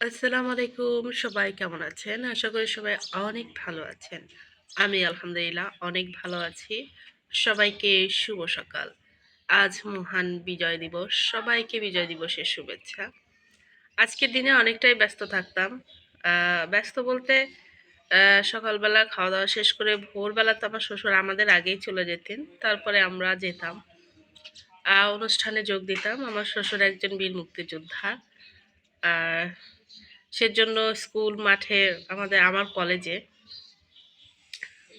আসসালামু আলাইকুম, সবাই কেমন আছেন? আশা করি সবাই অনেক ভালো আছেন। আমি আলহামদুলিল্লাহ অনেক ভালো আছি। সবাইকে শুভ সকাল। আজ মহান বিজয় দিবস। সবাইকে বিজয় দিবসের শুভেচ্ছা। আজকের দিনে অনেকটাই ব্যস্ত থাকতাম। ব্যস্ত বলতে সকালবেলা খাওয়া দাওয়া শেষ করে ভোরবেলা তো আমার শ্বশুর আমাদের আগেই চলে যেতেন। তারপরে আমরা যেতাম। অনুষ্ঠানে যোগ দিতাম। আমার শ্বশুর একজন বীর মুক্তিযোদ্ধা। আর সেজন্য স্কুল মাঠে আমাদের আমার কলেজে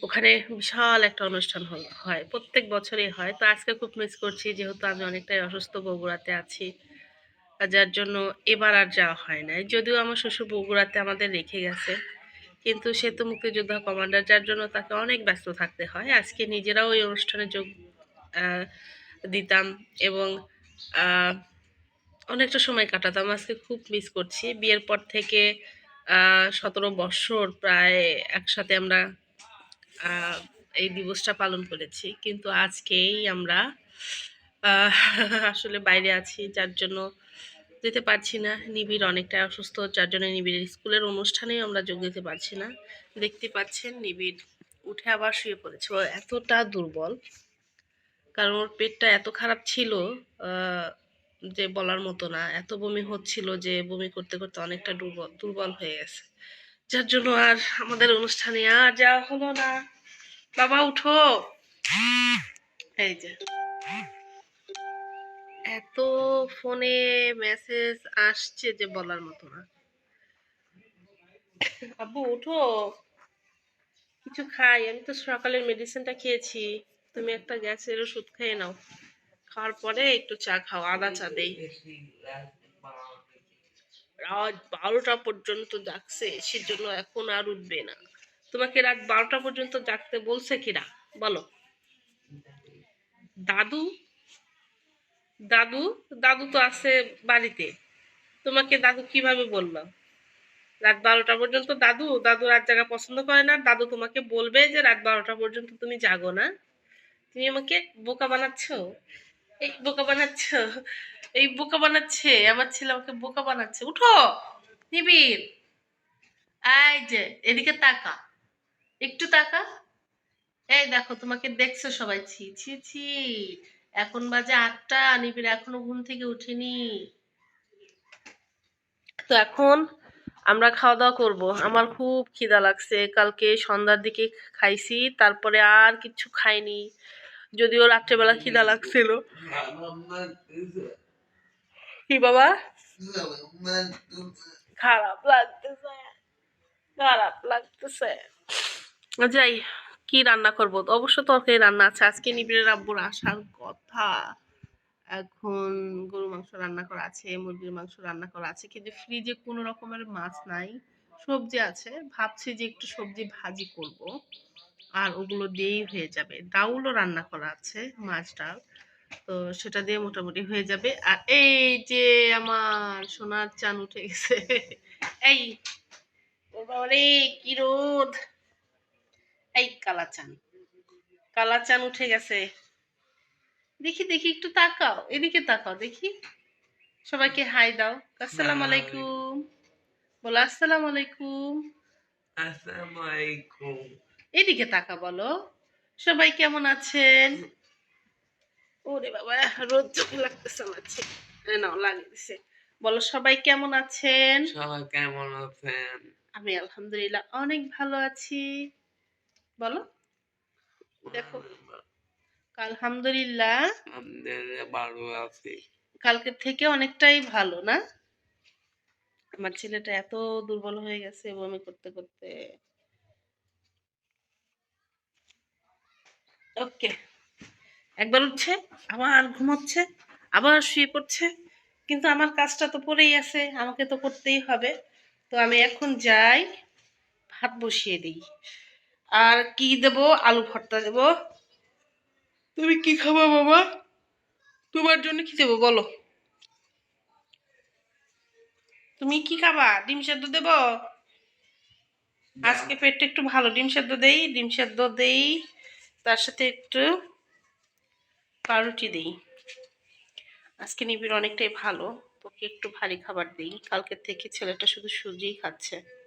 ওখানে বিশাল একটা অনুষ্ঠান হয়, প্রত্যেক বছরই হয়। তো আজকে খুব মিস করছি, যেহেতু আমি অনেকটাই অসুস্থ বগুড়াতে আছি। যার জন্য এবার আর যাওয়া হয় না যদিও আমার শ্বশুর বগুড়াতে আমাদের রেখে গেছে, কিন্তু সে তো মুক্তিযোদ্ধা কমান্ডার যার জন্য তাকে অনেক ব্যস্ত থাকতে হয়। আজকে নিজেরাও ওই অনুষ্ঠানে যোগ দিতাম এবং অনেকটা সময় কাটাতাম, আজকে খুব মিস করছি। বিয়ের পর থেকে সতেরো বছর প্রায় একসাথে আমরা এই দিবসটা পালন করেছি। কিন্তু আজকেই আমরা আসলে বাইরে আছি, যার জন্য যেতে পারছি না। নিবিড় অনেকটা অসুস্থ, যার জন্য নিবিড়ের স্কুলের অনুষ্ঠানেই আমরা যোগ দিতে পারছি না। দেখতে পাচ্ছেন, নিবিড় উঠে আবার শুয়ে পড়েছে। ও এতটা দুর্বল, কারণ ওর পেটটা এত খারাপ ছিল যে বলার মতো না, এত বমি হচ্ছিল যে বমি করতে করতে অনেকটা দুর্বল দুর্বল হয়ে গেছে। যার জন্য আর আমাদের অনুষ্ঠানে আর যাওয়া হলো না। বাবা, উঠো। এই যে। এত ফোনে মেসেজ আসছে যে বলার মতো না। আব্বু, উঠো। কিছু খাই। আমি তো সকালের মেডিসিনটা খেয়েছি। তুমি একটা গ্যাসের ওষুধ খেয়ে নাও। খাওয়ার পরে একটু চা খাও আদা চা দেই। রাত বারোটা পর্যন্ত জাগছে সেজন্য এখন আর উঠবে না। তোমাকে রাত বারোটা পর্যন্ত জাগতে বলছে কিরা? বলো। দাদু? দাদু? দাদু তো আছে বাড়িতে। তোমাকে দাদু কীভাবে বলল? রাত বারোটা পর্যন্ত দাদু? দাদু রাত জাগা পছন্দ করে না। দাদু তোমাকে বলবে যে রাত বারোটা পর্যন্ত তুমি জাগো না। তুমি আমাকে বোকা বানাচ্ছ? এই বোকা বানাচ্ছ, এই বোকা বানাচ্ছে, আমার ছেলে আমাকে বোকা বানাচ্ছে। উঠো, নিবিড়। এই যে, এদিকে তাকা। একটু তাকা। এই দেখো, তোমাকে দেখছ সবাই। ছি ছি ছি। এখন বাজে আটটা, নিবিড় এখনও ঘুম থেকে উঠিনি তো এখন আমরা খাওয়া দাওয়া করব। আমার খুব খিদা লাগছে। কালকে সন্ধ্যার দিকে খাইছি, তারপরে আর কিছু খাইনি। যদিও রাত্রেবেলা খিদা লাগছিল। কি বাবা? খারাপ লাগতেছে। খারাপ লাগতেছে। যাই কি রান্না করব? অবশ্য তরকারি রান্না আছে। আজকে নিবিড়ের আব্বুর আসার কথা। এখন গরু মাংস রান্না করা আছে মুরগির মাংস রান্না করা আছে। কিন্তু ফ্রিজে কোনো রকমের মাছ নাই। সবজি আছে। ভাবছি যে একটু সবজি ভাজি করব। আর ওগুলো দিয়েই হয়ে যাবে। ডাউলও রান্না করা আছে মাছ ডাল। তো সেটা দিয়ে মোটামুটি হয়ে যাবে। আর এই যে আমার সোনার চান উঠে গেছে এই কি রোদ! এই কালা চান কালা চান উঠে গেছে। দেখি দেখি একটু তাকাও এদিকে তাকাও দেখি। সবাইকে হাই দাও। আসসালামু আলাইকুম। বলো আসসালামু আলাইকুম। আসসালামাইকুম এদিকে তাকা বলো। সবাই কেমন আছেন? ওরে বাবা রোদ চোখে লাগতেছে আমার নাও লাগিয়ে দিছে। বলো সবাই কেমন আছেন? সবাই কেমন আছেন? আমি আলহামদুলিল্লাহ অনেক ভালো আছি। বলো। দেখো আলহামদুলিল্লাহ। ভালো আছি। কালকের থেকে অনেকটাই ভালো না? আমার ছেলেটা এত দুর্বল হয়ে গেছে বমি করতে করতে। ওকে। একবার উঠছে আবার ঘুমোচ্ছে আবার শুয়ে পড়ছে। কিন্তু আমার কাজটা তো পড়েই আছে আমাকে তো করতেই হবে। তো আমি এখন যাই ভাত বসিয়ে দিই। আর কি দেব? আলু ভর্তা দেব। তুমি কি খাব বাবা তোমার জন্য কি দেবো বলো। তুমি কি খাবা? ডিম সেদ্ধ দেব? আজকে পেটটা একটু ভালো। ডিম সেদ্ধ দেই ডিম সেদ্ধ দেই। তার সাথে একটু পাউরুটি দিই। আজকে নিবিড় অনেকটাই ভালো, তোকে একটু ভারী খাবার দিই। কালকের থেকে ছেলেটা শুধু সুজিই খাচ্ছে।